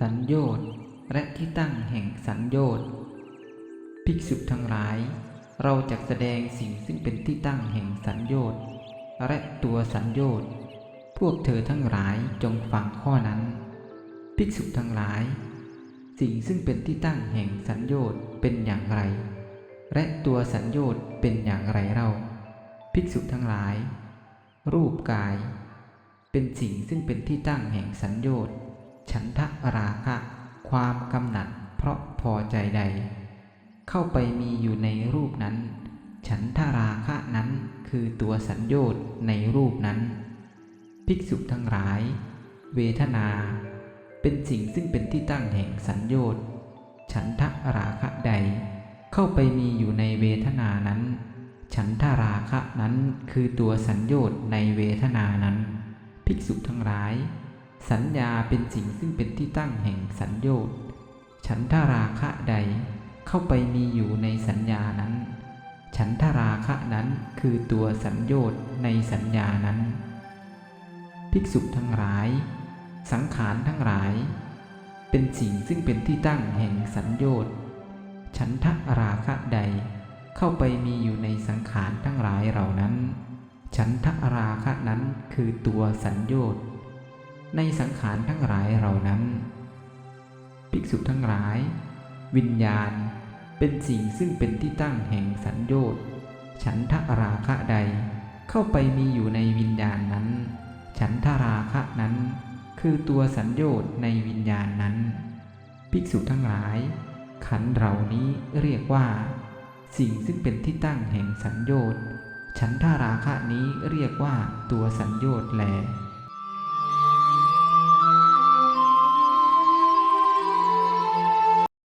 สัญโยชน์และที่ตั้งแห่งสัญโยชน์ภิกษุทั้งหลาย เราจะแสดงสิ่งซึ่งเป็นที่ตั้งแห่งสัญโยชน์และตัวสัญโยชน์พวกเธอทั้งหลายจงฟังข้อนั้น ภิกษุทั้งหลาย สิ่งซึ่งเป็นที่ตั้งแห่งสัญโยชน์เป็นอย่างไร และตัวสัญโยชน์เป็นอย่างไรเรา ภิกษุทั้งหลาย รูปกาย เป็นสิ่งซึ่งเป็นที่ตั้งแห่งสัญโยชน์ฉันทะราคะ ความกำหนัดเพราะพอใจใด เข้าไปมีอยู่ในรูปนั้น ฉันทราคะนั้นคือตัวสัญโยชน์ในรูปนั้น ภิกษุทั้งหลาย เวทนา เป็นสิ่งซึ่งเป็นที่ตั้งแห่งสัญโยชน์ฉันทราคะใด เข้าไปมีอยู่ในเวทนานั้น ฉันทราคะนั้นคือตัวสัญโยชน์ในเวทนา ษุทั้งหลาย สัญญาเป็นสิ่งซึ่งเป็นที่ตั้งแห่งสัญโยชน์ฉันทราคะใดเข้าไปมีอยู่ในสัญญานั้น ฉันทราคะนั้นคือตัวสัญโยชน์ในสัญญานั้น ภิกษุทั้งหลาย สังขารทั้งหลาย เป็นสิ่งซึ่งเป็นที่ตั้งแห่งสัญโยชน์ฉันทราคะใดเข้าไปมีอยู่ในสังขารทั้งหลายเหล่านั้น ฉันทราคะนั้นคือตัวสัญโยชน์ในสังขารทั้งหลายเหล่านั้น ภิกษุทั้งหลาย วิญญาณเป็นสิ่งซึ่งเป็นที่ตั้งแห่งสัญโยชน์ฉันทราคะใดเข้าไปมีอยู่ในวิญญาณนั้น ฉันทราคะนั้น คือตัวสัญโยชน์ในวิญญาณนั้น ภิกษุทั้งหลาย ขันเหล่านี้เรียกว่า สิ่งซึ่งเป็นที่ตั้งแห่งสัญโยชน์ ฉันทาราคะนี้เรียกว่าตัวสัญโยชน์แล